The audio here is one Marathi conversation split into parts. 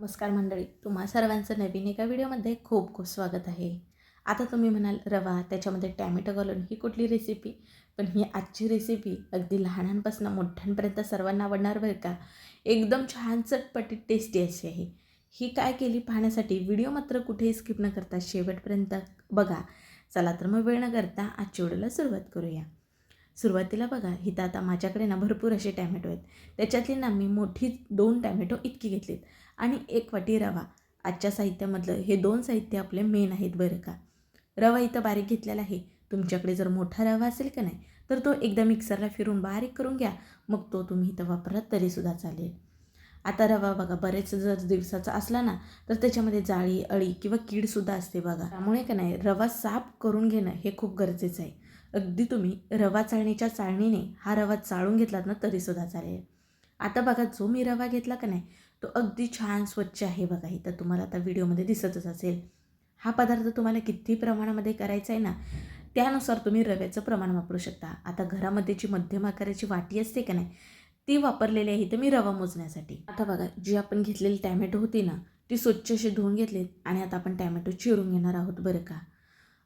नमस्कार मंडळी तुम्हा सर्वांचं नवीन एका व्हिडिओमध्ये खूप खूप स्वागत आहे. आता तुम्ही म्हणाल रवा त्याच्यामध्ये टॅमॅटो घालून ही कुठली रेसिपी पण ही आजची रेसिपी अगदी लहानांपासून मोठ्यांपर्यंत सर्वांना आवडणार बरं का? एकदम छान चटपटीत टेस्टी अशी आहे. ही काय केली पाहण्यासाठी व्हिडिओ मात्र कुठेही स्किप न करता शेवटपर्यंत बघा. चला तर मग वेळ न करता आजच्या व्हिडिओला सुरुवात करूया. सुरुवातीला बघा इथं आता माझ्याकडे ना भरपूर असे टॅमॅटो आहेत. त्याच्यातली ना मी मोठी दोन टॅमॅटो इतकी घेतलीत. आणि एक वाटी रवा. आजच्या साहित्यामधलं हे दोन साहित्य आपले मेन आहेत बरं का. रवा इथं बारीक घेतलेला आहे. तुमच्याकडे जर मोठा रवा असेल का नाही तर तो एकदा मिक्सरला फिरून बारीक करून घ्या. मग तो तुम्ही इथं वापरलात तरीसुद्धा चालेल. आता रवा बघा बरेच जर दिवसाचा असला ना तर त्याच्यामध्ये जाळी अळी किंवा कीडसुद्धा असते बघा. त्यामुळे का नाही रवा साफ करून घेणं हे खूप गरजेचं आहे. अगदी तुम्ही रवा चाळणीच्या चाळणीने हा रवा चाळून घेतलात ना तरीसुद्धा चालेल. आता बघा जो मी रवा घेतला का नाही तो अगदी छान स्वच्छ आहे बघा इथं तुम्हाला आता व्हिडिओमध्ये दिसतच असेल. हा पदार्थ तुम्हाला किती प्रमाणामध्ये करायचा आहे ना त्यानुसार तुम्ही रव्याचं प्रमाण वापरू शकता. आता घरामध्ये जी मध्यम आकाराची वाटी असते का नाही ती वापरलेली आहे तर मी रवा मोजण्यासाठी. आता बघा जी आपण घेतलेली टॅमॅटो होती ना ती स्वच्छ अशी धुवून घेतलीत आणि आता आपण टॅमॅटो चिरून घेणार आहोत बरं का.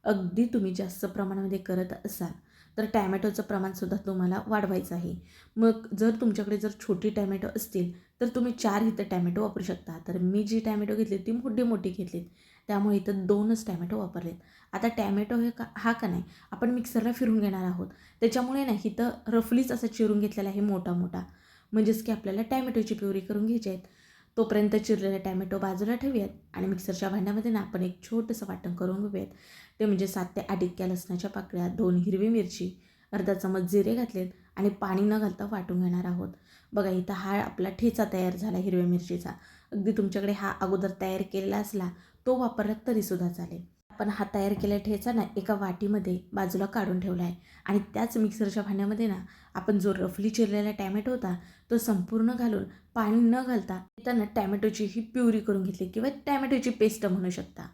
अगदी तुम्ही जास्त प्रमाणामध्ये करत असाल तर टॅमॅटोचं प्रमाणसुद्धा तुम्हाला वाढवायचं आहे. मग जर तुमच्याकडे जर छोटी टॅमॅटो असतील तर तुम्ही चार इथं टॅमॅटो वापरू शकता. तर मी जी टॅमॅटो घेतली ती मोठी मोठी घेतलीत. त्यामुळे इथं दोनच टॅमॅटो वापरलेत. आता टॅमॅटो हे का हा का नाही आपण मिक्सरला फिरून घेणार आहोत. त्याच्यामुळे नाही इथं रफलीच असं चिरून घेतलेला आहे मोठा मोठा. म्हणजेच की आपल्याला टॅमॅटोची प्युरी करून घ्यायची आहेत. तोपर्यंत चिरलेले टॅमॅटो बाजूला ठेवूयात आणि मिक्सरच्या भांड्यामध्ये ना आपण एक छोटंसं वाटण करून घेऊयात. ते म्हणजे सात ते आठ इतक्या लसणाच्या पाकळ्या दोन हिरवी मिरची अर्धा चमच जिरे घातलेत आणि पाणी न घालता वाटून घेणार आहोत. बघा इथं हा आपला ठेचा तयार झाला हिरव्या मिरचीचा. अगदी तुमच्याकडे हा अगोदर तयार केलेला असला तो वापरला तरीसुद्धा चालेल. आपण हा तयार केलेला ठेचा ना एका वाटीमध्ये बाजूला काढून ठेवला आहे आणि त्याच मिक्सरच्या भांड्यामध्ये ना आपण जो रफली चिरलेला टॅमॅटो होता तो संपूर्ण घालून पाणी न घालता त्यांना टॅमॅटोची ही प्युरी करून घेतली किंवा टॅमॅटोची पेस्ट म्हणू शकता.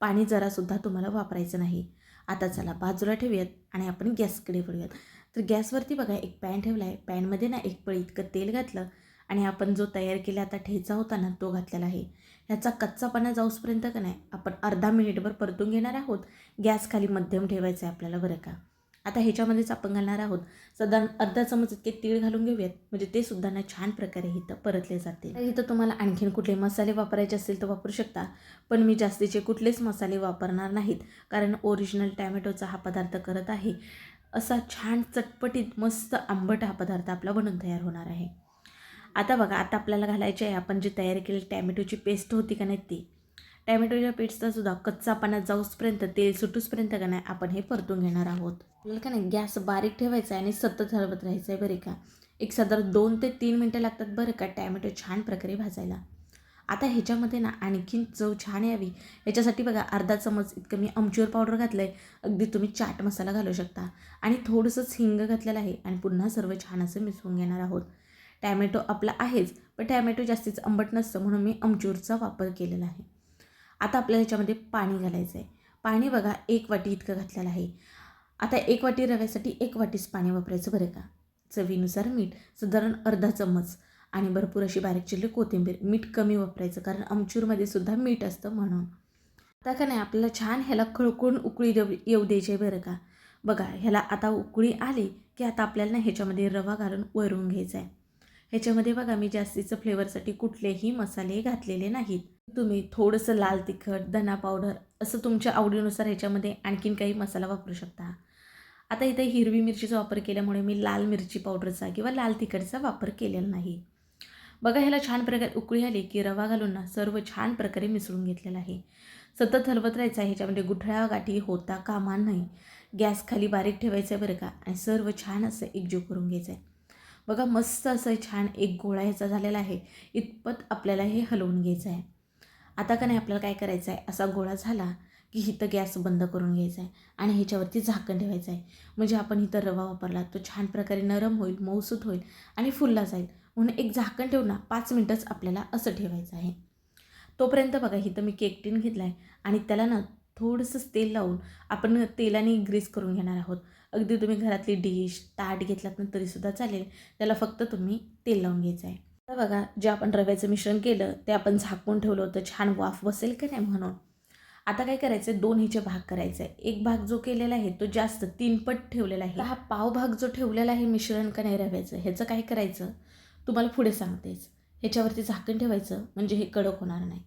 पाणी जरासुद्धा तुम्हाला वापरायचं नाही. आता चला बाजूला ठेवूयात आणि आपण गॅसकडे वळूयात. तर गॅसवरती बघा एक पॅन ठेवला आहे पॅनमध्ये ना एक पळी इतकं तेल घातलं आणि आपण जो तयार केला आता ठेचा होता ना तो घातलेला आहे. ह्याचा कच्चापणा जाऊसपर्यंत का नाही आपण अर्धा मिनिटभर परतून घेणार आहोत. गॅस खाली मध्यम ठेवायचं आहे आपल्याला बरं का. आता ह्याच्यामध्येच आपण घालणार आहोत. साधारण अर्धा चमच इतके तीळ घालून घेऊयात. म्हणजे ते सुद्धा ना छान प्रकारे इथं परतले जाते इथं तुम्हाला आणखीन कुठले मसाले वापरायचे असतील तर वापरू शकता. पण मी जास्तीचे कुठलेच मसाले वापरणार नाहीत. कारण ओरिजिनल टॅमॅटोचा हा पदार्थ करत आहे. असा छान चटपटीत मस्त आंबट हा पदार्थ आपला बनून तयार होणार आहे. आता बघा आता आपल्याला घालायचे आहे. आपण जी तयार केलेली टॅमॅटोची पेस्ट होती का नाही ती. टॅमॅटोच्या पेस्टचासुद्धा कच्चापणा जाऊसपर्यंत तेल सुटूसपर्यंत का नाही आपण हे परतून घेणार आहोत. आपल्याला का नाही गॅस बारीक ठेवायचा आहे आणि सतत हलवत राहायचं आहे बरे का. एक साधारण दोन ते तीन मिनटं लागतात बरं का टॅमॅटो छान प्रकारे भाजायला. आता ह्याच्यामध्ये ना आणखीन चव छान यावी. याच्यासाठी बघा अर्धा चमच इतकं मी अमचूर पावडर घातलं आहे अगदी तुम्ही चाट मसाला घालू शकता. आणि थोडंसंच हिंग घातलेलं आहे आणि पुन्हा सर्व छान असं मिसळून घेणार आहोत. टॅमॅटो आपला आहेच पण टॅमॅटो जास्तीच आंबट नसतं म्हणून मी अमचूरचा वापर केलेला आहे. आता आपल्याला ह्याच्यामध्ये पाणी घालायचं आहे. पाणी बघा एक वाटी इतकं घातलेलं आहे. आता एक वाटी रव्यासाठी एक वाटीच पाणी वापरायचं बरं का? चवीनुसार मीठ साधारण अर्धा चम्मच आणि भरपूर अशी बारीक चिरली कोथिंबीर मीठ कमी वापरायचं कारण आमचूरमध्ये सुद्धा मीठ असतं म्हणून. आता का नाही आपल्याला छान ह्याला खळखळून उकळी देऊ येऊ द्यायची आहे बरं का? बघा ह्याला आता उकळी आली की आता आपल्याला ना ह्याच्यामध्ये रवा घालून वरून घ्यायचा आहे. ह्याच्यामध्ये बघा मी जास्तीचं फ्लेवरसाठी कुठलेही मसाले घातलेले नाहीत. तुम्ही थोडंसं लाल तिखट धना पावडर असं तुमच्या आवडीनुसार ह्याच्यामध्ये आणखीन काही मसाला वापरू शकता. आता इथे हिरवी मिरचीचा वापर केल्यामुळे मी लाल मिरची पावडरचा किंवा लाल तिखटचा वापर केलेला नाही. बघा ह्याला छान प्रकारे उकळी आली की रवा घालून ना सर्व छान प्रकारे मिसळून घेतलेला आहे. सतत हलवत राहायचं आहे ह्याच्यामध्ये गुठळ्या गाठी होता कामा नाही गॅस खाली बारीक ठेवायचं आहे बरं का? आणि सर्व छान असं एकजीव करून घ्यायचं आहे बघा मस्त असं छान एक गोळा ह्याचा झालेला आहे. इतपत आपल्याला हे हलवून घ्यायचं आहे. आता का नाही आपल्याला काय करायचं आहे? असा गोळा झाला की इथं गॅस बंद करून घ्यायचा आहे आणि ह्याच्यावरती झाकण ठेवायचं आहे. म्हणजे आपण इथं रवा वापरला तो छान प्रकारे नरम होईल मऊसूत होईल आणि फुलला जाईल. म्हणून एक झाकण ठेवून ना पाच मिनटंच आपल्याला असं ठेवायचं आहे. तोपर्यंत बघा इथं मी केक टीन घेतला आहे आणि त्याला ना थोडंसंच तेल लावून आपण तेलाने ग्रीस करून घेणार आहोत. अगदी तुम्ही घरातली डिश ताट घेतलात ना तरीसुद्धा चालेल. त्याला फक्त तुम्ही तेल लावून घ्यायचं आहे. आता बघा जे आपण रव्याचं मिश्रण केलं ते आपण झाकून ठेवलं होतं. छान वाफ बसेल का नाही म्हणून. आता काय करायचं दोन ह्याचे भाग करायचे आहे एक भाग जो केलेला आहे तो जास्त तीनपट ठेवलेला आहे. हा पाव भाग जो ठेवलेला आहे मिश्रण का नाही रव्याचं ह्याचं काय करायचं? तुम्हाला पुढे सांगतेच. ह्याच्यावरती झाकण ठेवायचं म्हणजे हे कडक होणार नाही.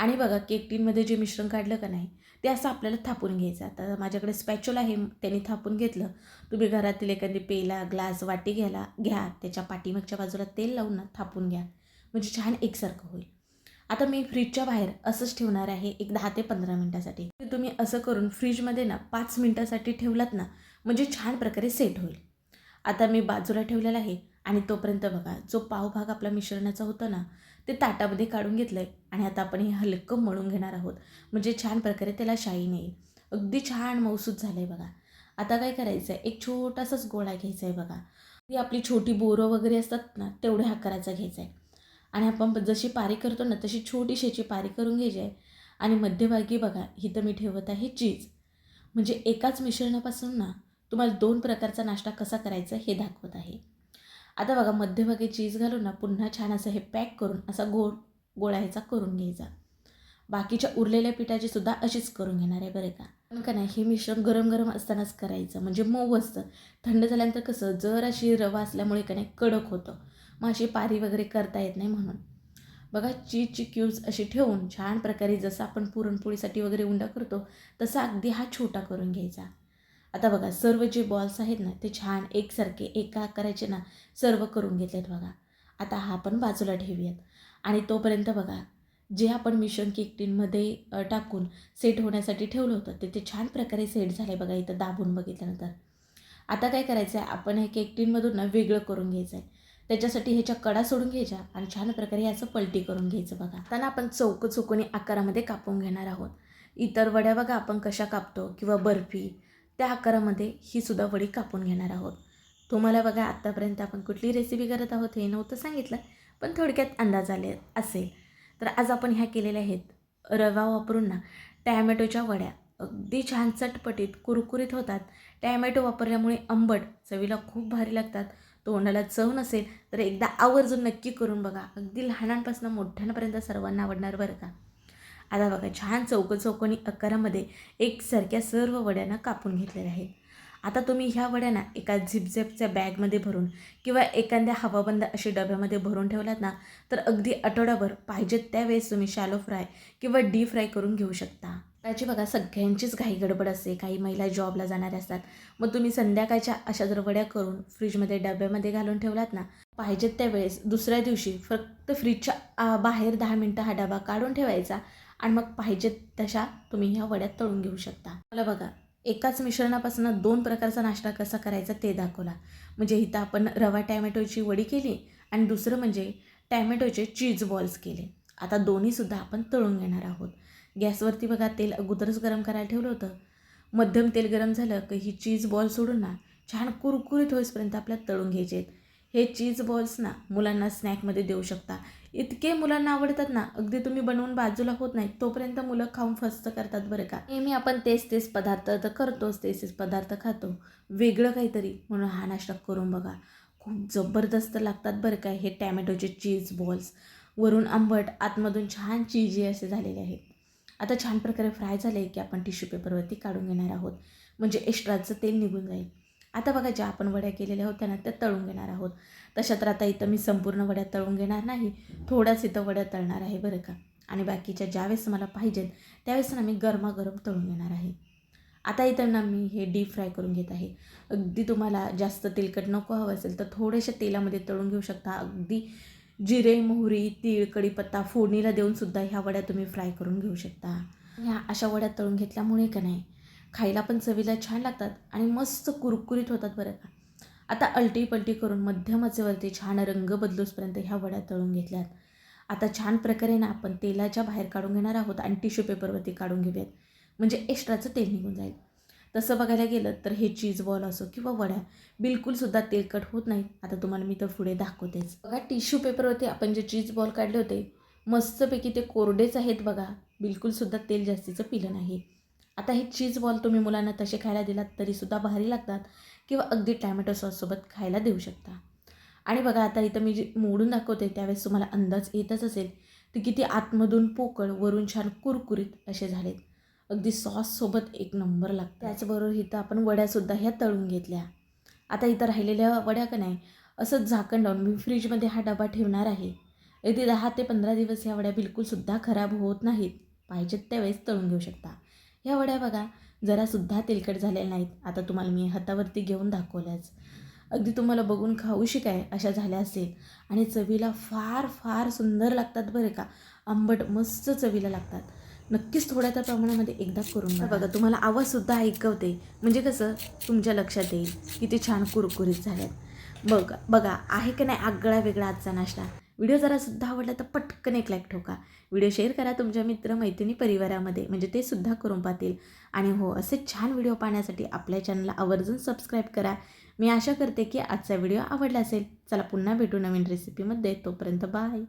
आणि बघा केक टीनमध्ये जे मिश्रण काढलं का नाही ते असं आपल्याला थापून घ्यायचं आता माझ्याकडे स्पॅच्युल आहे त्यांनी थापून घेतलं. तुम्ही घरातील एखादी पेला ग्लास वाटी घ्यायला घ्या. त्याच्या पाठीमागच्या बाजूला तेल लावून ना थापून घ्या. म्हणजे छान एकसारखं होईल. आता मी फ्रीजच्या बाहेर असंच ठेवणार आहे एक दहा ते पंधरा मिनटासाठी. ते तुम्ही असं करून फ्रीजमध्ये ना पाच मिनटासाठी ठेवलात ना म्हणजे छान प्रकारे सेट होईल. आता मी बाजूला ठेवलेला आहे आणि तोपर्यंत बघा जो पावभाग आपला मिश्रणाचा होता ना ते ताटामध्ये काढून घेतलं आहे आणि आता आपण हे हलकं मळून घेणार आहोत. म्हणजे छान प्रकारे त्याला शाईन येईल. अगदी छान मौसूद झालं आहे बघा. आता काय करायचं आहे एक छोटासाच गोळा घ्यायचा आहे बघा. ती आपली छोटी बोरं वगैरे असतात ना तेवढ्या आकाराचा घ्यायचा आहे आणि आपण जशी पारी करतो ना तशी छोटीशी पारी करून घ्यायची आहे. आणि मध्यभागी बघा इथं मी ठेवत आहे चीज. म्हणजे एकाच मिश्रणापासून ना तुम्हाला दोन प्रकारचा नाश्ता कसा करायचा हे दाखवत आहे. आता बघा मध्यभागी चीज घालून ना पुन्हा छान असं हे पॅक करून असा गोळ गोळा ह्याचा करून घ्यायचा. बाकीच्या उरलेल्या पिठाची सुद्धा अशीच करून घेणार आहे बरं का. पण का नाही हे मिश्रण गरम गरम असतानाच करायचं. म्हणजे मऊ असतं. थंड झाल्यानंतर कसं जर अशी रवा असल्यामुळे का नाही कडक होतं. मग अशी पारी वगैरे करता येत नाही म्हणून. बघा चीजची क्यूब्स अशी ठेवून छान प्रकारे जसं आपण पुरणपोळीसाठी वगैरे उंडा करतो तसा अगदी हा छोटा करून घ्यायचा. आता बघा सर्व जे बॉल्स आहेत ना ते छान एकसारखे एका आकाराचे ना सर्व करून घेतलेत बघा. आता हा आपण बाजूला ठेवूयात. आणि तोपर्यंत बघा जे आपण मिशन केकटीनमध्ये टाकून सेट होण्यासाठी ठेवलं होतं ते ते छान प्रकारे सेट झाले बघा इथं दाबून बघितल्यानंतर. आता काय करायचं आहे आपण हे केकटीनमधून ना वेगळं करून घ्यायचं आहे त्याच्यासाठी ह्याच्या कडा सोडून घ्यायच्या आणि छान प्रकारे याचं पलटी करून घ्यायचं बघा. त्यांना आपण चौक चौकोनी आकारामध्ये कापून घेणार आहोत. इतर वड्या बघा आपण कशा कापतो किंवा बर्फी त्या आकारामध्ये ही सुद्धा वडी कापून घेणार आहोत. तुम्हाला बघा आत्तापर्यंत आपण कुठली रेसिपी करत आहोत हे नव्हतं सांगितलं पण थोडक्यात अंदाज आले असेल. तर आज आपण ह्या केलेल्या आहेत. रवा वापरून ना टॅमॅटोच्या वड्या अगदी छान चटपटीत कुरकुरीत होतात. टॅमॅटो वापरल्यामुळे आंबट चवीला खूप भारी लागतात. तोंडाला चव नसेल तर एकदा आवर्जून नक्की करून बघा. अगदी लहानांपासून मोठ्यांपर्यंत सर्वांना आवडणार बरं का? आता बघा छान चौक चौकोनी आकारामध्ये एकसारख्या सर्व वड्यांना कापून घेतलेल्या आहेत. आता तुम्ही ह्या वड्यांना एका झिपझेपच्या बॅगमध्ये भरून किंवा एखाद्या हवाबंद अशी डब्यामध्ये भरून ठेवलात ना तर अगदी आठवड्याभर पाहिजेत त्यावेळेस तुम्ही शॅलो फ्राय किंवा डीप फ्राय करून घेऊ शकता. त्याची बघा सगळ्यांचीच घाई गडबड असते. काही महिला जॉबला जाणाऱ्या असतात. मग तुम्ही संध्याकाळच्या अशा जर वड्या करून फ्रीजमध्ये डब्यामध्ये घालून ठेवलात ना पाहिजेत त्यावेळेस दुसऱ्या दिवशी फक्त फ्रीजच्या बाहेर दहा मिनटं हा डबा काढून ठेवायचा आणि मग पाहिजेत तशा तुम्ही ह्या वड्यात तळून घेऊ शकता. मला बघा एकाच मिश्रणापासून दोन प्रकारचा नाश्ता कसा करायचा ते दाखवला. म्हणजे इथं आपण रवा टॅमॅटोची वडी केली आणि दुसरं म्हणजे टॅमॅटोचे चीज बॉल्स केले. आता दोन्हीसुद्धा आपण तळून घेणार आहोत. गॅसवरती बघा तेल अगोदरच गरम करायला ठेवलं होतं. मध्यम तेल गरम झालं की ही चीज बॉल सोडून ना छान कुरकुरीत होईपर्यंत आपल्याला तळून घ्यायचे आहेत. हे चीज बॉल्स ना मुलांना स्नॅकमध्ये देऊ शकता. इतके मुलांना आवडतात ना अगदी तुम्ही बनवून बाजूला होत नाही तोपर्यंत मुलं खाऊन फस्त करतात बरं का. नेहमी आपण तेच तेच पदार्थ तर करतोच तेच तेच पदार्थ खातो. वेगळं काहीतरी म्हणून हा नाश्ता करून बघा. खूप जबरदस्त लागतात बरं का हे टॅमॅटोचे चीज बॉल्स. वरून आंबट आतमधून छान चीजी असे झालेले आहेत. आता छान प्रकारे फ्राय झाले की आपण टिश्यू पेपरवरती काढून घेणार आहोत. म्हणजे एक्स्ट्राचं तेल निघून जाईल. आता बघा ज्या आपण वड्या केलेल्या होत्या ना त्या तळून घेणार आहोत. तशा तर आता इथं मी संपूर्ण वड्या तळून घेणार नाही थोड्याच इथं वड्या तळणार आहे बरं का. आणि बाकीच्या ज्यावेळेस मला पाहिजेत त्यावेळेस ना मी गरमागरम तळून घेणार आहे. आता इथं ना मी हे डीप फ्राय करून घेत आहे. अगदी तुम्हाला जास्त तेलकट नको हवं असेल तर थोड्याशा तेलामध्ये तळून घेऊ शकता. अगदी जिरे मोहरी तीळ कढीपत्ता फोडणीला देऊन सुद्धा ह्या वड्या तुम्ही फ्राय करून घेऊ शकता. ह्या अशा वड्या तळून घेतल्यामुळे का नाही खायला पण चवीला छान लागतात आणि मस्त कुरकुरीत होतात बरं का. आता अलटी पलटी करून मध्यम आचेवरती छान रंग बदलूसपर्यंत ह्या वड्या तळून घेतल्यात. आता छान प्रकारे ना आपण तेलाच्या बाहेर काढून घेणार आहोत आणि टिश्यू पेपरवरती काढून घेऊयात. म्हणजे एक्स्ट्राचं तेल निघून जाईल. तसं बघायला गेलं तर हे चीज बॉल असो किंवा वड्या बिलकुलसुद्धा तेलकट होत नाहीत आता तुम्हाला मी तर पुढे दाखवतेच. बघा टिश्यू पेपरवरती आपण जे चीज बॉल काढले होते मस्तपैकी ते कोरडेच आहेत बघा. बिलकुलसुद्धा तेल जास्तीचं पिलं नाही. आता हे चीज बॉल तुम्ही मुलांना तसे खायला दिलात तरीसुद्धा भारी लागतात किंवा अगदी टॅमॅटो सॉससोबत खायला देऊ शकता. आणि बघा आता इथं मी जी मोडून दाखवते त्यावेळेस तुम्हाला अंदाज येतच असेल ते किती आतमधून पोकळ वरून छान कुरकुरीत असे झालेत. अगदी सॉससोबत एक नंबर लागतं त्याचबरोबर इथं आपण वड्यासुद्धा ह्या तळून घेतल्या. आता इथं राहिलेल्या वड्या का नाही असंच झाकण लावून मी फ्रीजमध्ये हा डबा ठेवणार आहे. अगदी दहा ते पंधरा दिवस ह्या वड्या बिलकुलसुद्धा खराब होत नाहीत. पाहिजेत त्यावेळेस तळून घेऊ शकता. ह्या वड्या बघा. जरासुद्धा तेलकट झालेल्या नाहीत. आता तुम्हाला मी हातावरती घेऊन दाखवल्याच. अगदी तुम्हाला बघून खाऊशी काय अशा झाल्या असेल. आणि चवीला फार फार सुंदर लागतात बरं का. आंबट मस्त चवीला लागतात. नक्कीच थोड्या त्या प्रमाणामध्ये एकदा करून बघा. बघा तुम्हाला आवाजसुद्धा ऐकवते. म्हणजे कसं तुमच्या लक्षात येईल किती छान कुरकुरीत झाल्यात बघा बघा आहे का नाही आगळा वेगळा आजचा नाश्ता? व्हिडिओ जरासुद्धा आवडला तर पटकन एक लाईक ठोका व्हिडिओ शेअर करा तुमच्या मित्र मैत्रिणी परिवारामध्ये. म्हणजे ते सुद्धा करून पाहतील. आणि हो असे छान व्हिडिओ पाहण्यासाठी आपल्या चॅनलला आवर्जून सबस्क्राईब करा. मी आशा करते की आजचा व्हिडिओ आवडला असेल. चला पुन्हा भेटू नवीन रेसिपीमध्ये तोपर्यंत बाय